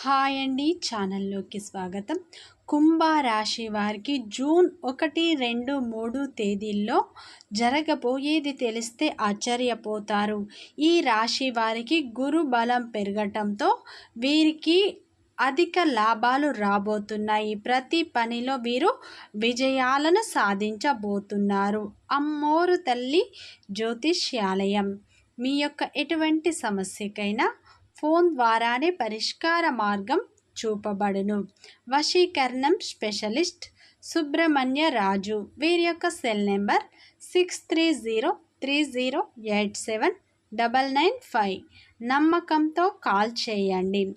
Hi అండి ఛానల్లోకి స్వాగతం. కుంభరాశి వారికి జూన్ ఒకటి రెండు మూడు తేదీల్లో జరగబోయేది తెలిస్తే ఆశ్చర్యపోతారు. ఈ రాశి వారికి గురు బలం పెరగటంతో వీరికి అధిక లాభాలు రాబోతున్నాయి. ప్రతి పనిలో వీరు విజయాలను సాధించబోతున్నారు. అమ్మోరు తల్లి జ్యోతిష్యాలయం. మీ యొక్క ఎటువంటి సమస్యకైనా ఫోన్ ద్వారానే పరిష్కార మార్గం చూపబడును. వశీకరణం స్పెషలిస్ట్ సుబ్రహ్మణ్య రాజు. వీరి యొక్క cell number six three zero three zero eight seven double nine five. నమ్మకంతో కాల్ చేయండి.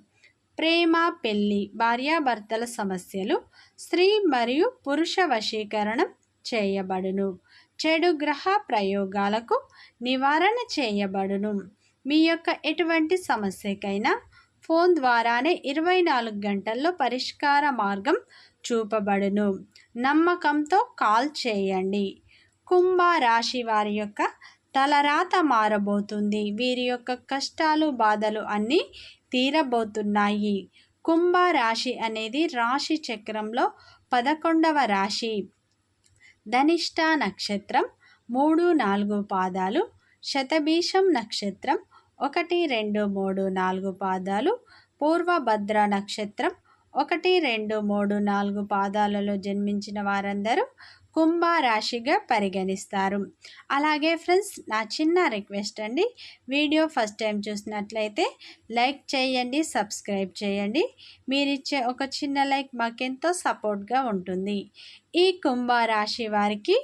ప్రేమ పెళ్ళి భార్యాభర్తల సమస్యలు స్త్రీ మరియు పురుష వశీకరణం చేయబడును. చెడు గ్రహ ప్రయోగాలకు నివారణ చేయబడును. మీ యొక్క ఎటువంటి సమస్యకైనా ఫోన్ ద్వారానే ఇరవై నాలుగు గంటల్లో పరిష్కార మార్గం చూపబడును. నమ్మకంతో కాల్ చేయండి. కుంభ రాశి వారి యొక్క తలరాత మారబోతుంది. వీరి యొక్క కష్టాలు బాధలు అన్నీ తీరబోతున్నాయి. కుంభ రాశి అనేది రాశి చక్రంలో పదకొండవ రాశి. ధనిష్ట నక్షత్రం మూడు నాలుగు పాదాలు శతభీషం నక్షత్రం ఒకటి రెండు మూడు నాలుగు పాదాలు. పూర్వభద్ర నక్షత్రం. ఒకటి రెండు మూడు నాలుగు పాదాలలో జన్మించిన వారందరూ కుంభ రాశిగా పరిగణిస్తారు. అలాగే ఫ్రెండ్స్ నా చిన్న రిక్వెస్ట్ అండి. వీడియో ఫస్ట్ టైం చూసినట్లయితే లైక్ చేయండి సబ్స్క్రైబ్ చేయండి. మీరిచ్చే ఒక చిన్న లైక్ మాకెంతో సపోర్ట్గా ఉంటుంది. ఈ కుంభ రాశి వారికి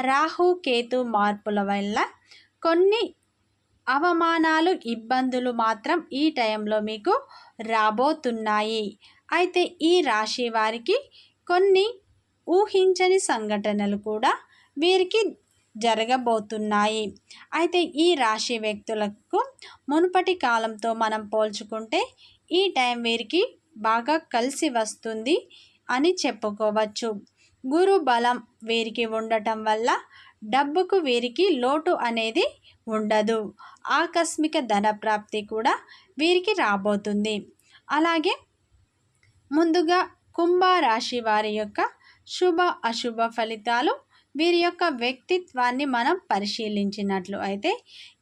రాహు కేతు మార్పుల వల్ల కొన్ని అవమానాలు ఇబ్బందులు మాత్రం ఈ టైంలో మీకు రాబోతున్నాయి. అయితే ఈ రాశి వారికి కొన్ని ఊహించని సంఘటనలు కూడా వీరికి జరగబోతున్నాయి. అయితే ఈ రాశి వ్యక్తులకు మునుపటి కాలంతో మనం పోల్చుకుంటే ఈ టైం వీరికి బాగా కలిసి వస్తుంది అని చెప్పుకోవచ్చు. గురు బలం వీరికి ఉండటం వల్ల డబ్బుకు వీరికి లోటు అనేది ఉండదు. ఆకస్మిక ధన ప్రాప్తి కూడా వీరికి రాబోతుంది. అలాగే ముందుగా కుంభరాశి వారి యొక్క శుభ అశుభ ఫలితాలు వీరి యొక్క వ్యక్తిత్వాన్ని మనం పరిశీలించినట్లు అయితే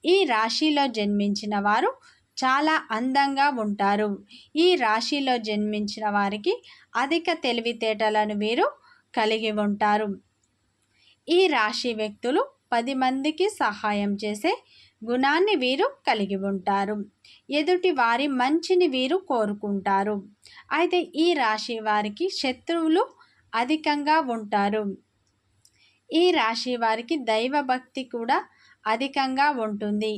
ఈ రాశిలో జన్మించిన వారు చాలా అందంగా ఉంటారు. ఈ రాశిలో జన్మించిన వారికి అధిక తెలివితేటలను వీరు కలిగి ఉంటారు. ఈ రాశి వ్యక్తులు పది మందికి సహాయం చేసే గుణాన్ని వీరు కలిగి ఉంటారు. ఎదుటి వారి మంచిని వీరు కోరుకుంటారు. అయితే ఈ రాశి వారికి శత్రువులు అధికంగా ఉంటారు. ఈ రాశి వారికి దైవభక్తి కూడా అధికంగా ఉంటుంది.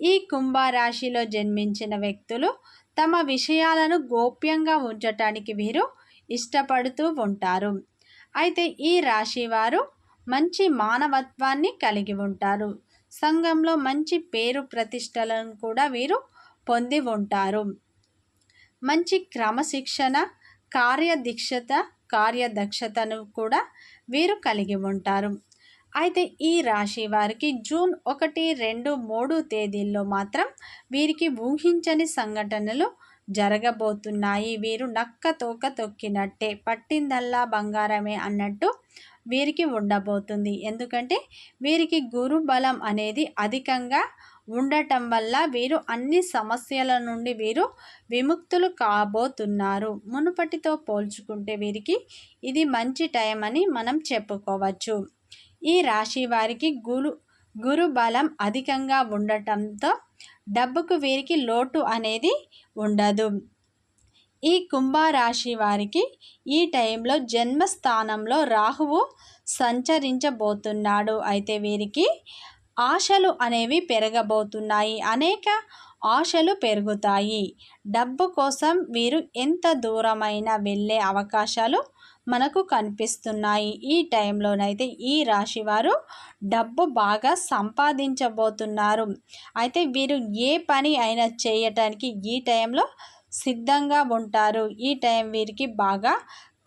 ఈ కుంభరాశిలో జన్మించిన వ్యక్తులు తమ విషయాలను గోప్యంగా ఉంచటానికి వీరు ఇష్టపడుతూ ఉంటారు. అయితే ఈ రాశి వారు మంచి మానవత్వాన్ని కలిగి ఉంటారు. సంఘంలో మంచి పేరు ప్రతిష్టలను కూడా వీరు పొంది ఉంటారు. మంచి క్రమశిక్షణ కార్యదీక్షత కార్యదక్షతను కూడా వీరు కలిగి ఉంటారు. అయితే ఈ రాశి వారికి జూన్ ఒకటి రెండు మూడు తేదీల్లో మాత్రం వీరికి ఊహించని సంఘటనలు జరగబోతున్నాయి. వీరు నక్క తోక తొక్కినట్టే పట్టిందల్లా బంగారమే అన్నట్టు వీరికి ఉండబోతుంది. ఎందుకంటే వీరికి గురు బలం అనేది అధికంగా ఉండటం వల్ల వీరు అన్ని సమస్యల నుండి వీరు విముక్తులు కాబోతున్నారు. మునుపటితో పోల్చుకుంటే వీరికి ఇది మంచి టైం అని మనం చెప్పుకోవచ్చు. ఈ రాశి వారికి గురు గురు బలం అధికంగా ఉండటంతో డబ్బుకు వీరికి లోటు అనేది ఉండదు. ఈ కుంభరాశి వారికి ఈ టైంలో జన్మస్థానంలో రాహువు సంచరించబోతున్నాడు. అయితే వీరికి ఆశలు అనేవి పెరగబోతున్నాయి. అనేక ఆశలు పెరుగుతాయి. డబ్బు కోసం వీరు ఎంత దూరమైనా వెళ్ళే అవకాశాలు మనకు కనిపిస్తున్నాయి. ఈ టైంలోనైతే ఈ రాశి వారు డబ్బు బాగా సంపాదించబోతున్నారు. అయితే వీరు ఏ పని అయినా చేయటానికి ఈ టైంలో సిద్ధంగా ఉంటారు. ఈ టైం వీరికి బాగా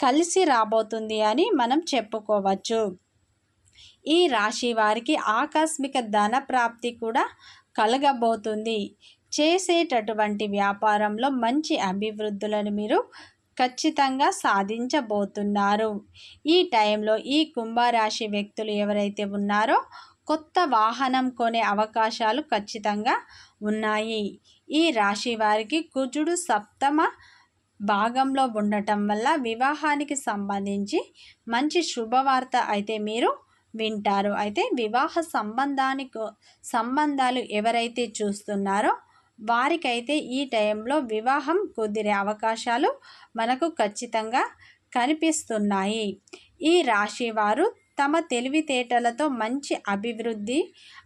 కలిసి రాబోతుంది అని మనం చెప్పుకోవచ్చు. ఈ రాశి వారికి ఆకస్మిక ధన ప్రాప్తి కూడా కలగబోతుంది. చేసేటటువంటి వ్యాపారంలో మంచి అభివృద్ధులను మీరు ఖచ్చితంగా సాధించబోతున్నారు. ఈ టైంలో ఈ కుంభరాశి వ్యక్తులు ఎవరైతే ఉన్నారో కొత్త వాహనం కొనే అవకాశాలు ఖచ్చితంగా ఉన్నాయి. ఈ రాశి వారికి కుజుడు సప్తమ భాగంలో ఉండటం వల్ల వివాహానికి సంబంధించి మంచి శుభవార్త అయితే మీరు వింటారు. అయితే వివాహ సంబంధానికి సంబంధాలు ఎవరైతే చూస్తున్నారో వారికైతే ఈ టైంలో వివాహం కుదిరే అవకాశాలు మనకు ఖచ్చితంగా కనిపిస్తున్నాయి. ఈ రాశి వారు తమ తెలివితేటలతో మంచి అభివృద్ధి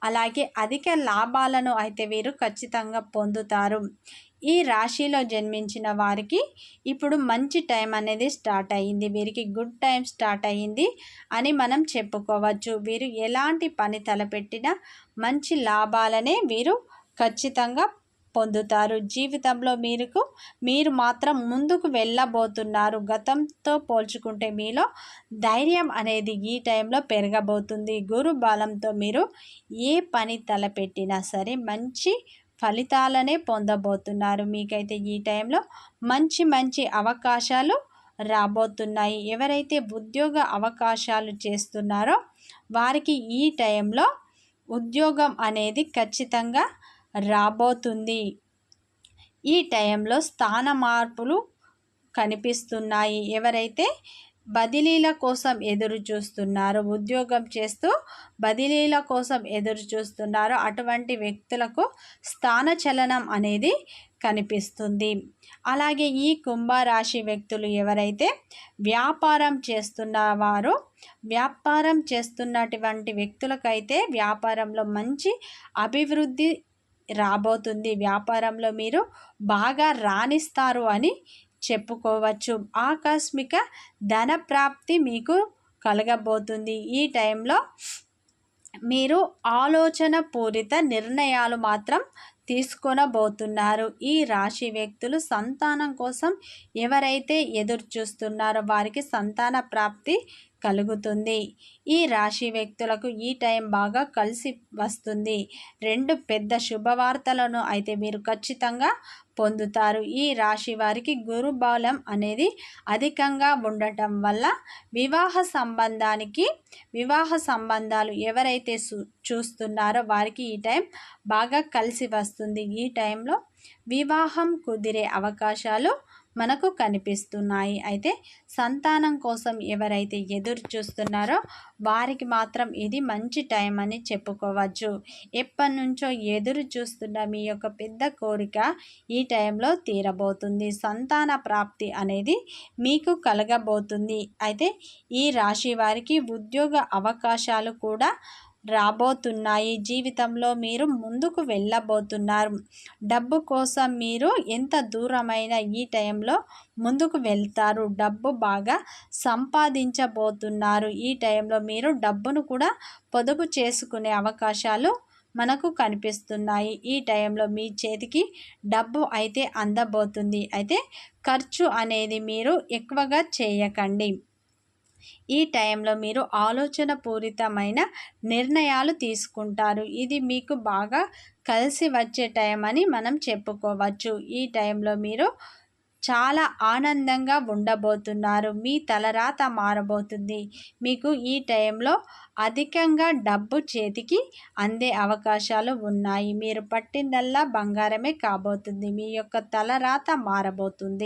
అలాగే అధిక లాభాలను అయితే వీరు ఖచ్చితంగా పొందుతారు. ఈ రాశిలో జన్మించిన వారికి ఇప్పుడు మంచి టైం అనేది స్టార్ట్ అయ్యింది వీరికి గుడ్ టైం స్టార్ట్ అయ్యింది అని మనం చెప్పుకోవచ్చు. వీరు ఎలాంటి పని తలపెట్టినా మంచి లాభాలనే వీరు ఖచ్చితంగా పొందుతారు. జీవితంలో మీరుకు మీరు మాత్రం ముందుకు వెళ్ళబోతున్నారు. గతంతో పోల్చుకుంటే మీలో ధైర్యం అనేది ఈ టైంలో పెరగబోతుంది. గురు బలంతో మీరు ఏ పని తలపెట్టినా సరే మంచి ఫలితాలనే పొందబోతున్నారు. మీకైతే ఈ టైంలో మంచి మంచి అవకాశాలు రాబోతున్నాయి. ఎవరైతే ఉద్యోగ అవకాశాలు చేస్తున్నారో వారికి ఈ టైంలో ఉద్యోగం అనేది ఖచ్చితంగా రాబోతుంది. ఈ టైంలో స్థాన మార్పులు కనిపిస్తున్నాయి. ఎవరైతే బదిలీల కోసం ఎదురు చూస్తున్నారు ఉద్యోగం చేస్తూ బదిలీల కోసం ఎదురు చూస్తున్నారో అటువంటి వ్యక్తులకు స్థాన చలనం అనేది కనిపిస్తుంది. అలాగే ఈ కుంభరాశి వ్యక్తులు ఎవరైతే వ్యాపారం చేస్తున్న వారు వ్యాపారం చేస్తున్నటువంటి వ్యక్తులకైతే వ్యాపారంలో మంచి అభివృద్ధి రాబోతుంది. వ్యాపారంలో మీరు బాగా రాణిస్తారు అని చెప్పుకోవచ్చు. ఆకస్మిక ధన ప్రాప్తి మీకు కలగబోతుంది. ఈ టైంలో మీరు ఆలోచన పూరిత నిర్ణయాలు మాత్రం తీసుకొనబోతున్నారు. ఈ రాశి వ్యక్తులు సంతానం కోసం ఎవరైతే ఎదురు చూస్తున్నారో వారికి సంతాన ప్రాప్తి కలుగుతుంది. ఈ రాశి వ్యక్తులకు ఈ టైం బాగా కలిసి వస్తుంది. రెండు పెద్ద శుభవార్తలను అయితే మీరు ఖచ్చితంగా పొందుతారు. ఈ రాశి వారికి గురు బలం అనేది అధికంగా ఉండటం వల్ల వివాహ సంబంధానికి వివాహ సంబంధాలు ఎవరైతే చూస్తున్నారో వారికి ఈ టైం బాగా కలిసి వస్తుంది. వస్తుంది ఈ టైంలో వివాహం కుదిరే అవకాశాలు మనకు కనిపిస్తున్నాయి. అయితే సంతానం కోసం ఎవరైతే ఎదురు చూస్తున్నారో వారికి మాత్రం ఇది మంచి టైం అని చెప్పుకోవచ్చు. ఎప్పటి నుంచో ఎదురు చూస్తున్న మీ యొక్క పెద్ద కోరిక ఈ టైంలో తీరబోతుంది. సంతాన ప్రాప్తి అనేది మీకు కలగబోతుంది. అయితే ఈ రాశి వారికి ఉద్యోగ అవకాశాలు కూడా రాబోతున్నాయి. జీవితంలో మీరు ముందుకు వెళ్ళబోతున్నారు. డబ్బు కోసం మీరు ఎంత దూరమైన ఈ టైంలో ముందుకు వెళ్తారు. డబ్బు బాగా సంపాదించబోతున్నారు. ఈ టైంలో మీరు డబ్బును కూడా పొదుపు చేసుకునే అవకాశాలు మనకు కనిపిస్తున్నాయి. ఈ టైంలో మీ చేతికి డబ్బు అయితే అందబోతుంది. అయితే ఖర్చు అనేది మీరు ఎక్కువగా చేయకండి. ఈ టైంలో మీరు ఆలోచన పూరితమైన నిర్ణయాలు తీసుకుంటారు. ఇది మీకు బాగా కలిసి వచ్చే టైం అని మనం చెప్పుకోవచ్చు. ఈ టైంలో మీరు చాలా ఆనందంగా ఉండబోతున్నారు. మీ తలరాత మారబోతుంది. మీకు ఈ టైంలో అధికంగా డబ్బు చేతికి అందే అవకాశాలు ఉన్నాయి. మీరు పట్టిందల్లా బంగారమే కాబోతుంది. మీ యొక్క తలరాత మారబోతుంది.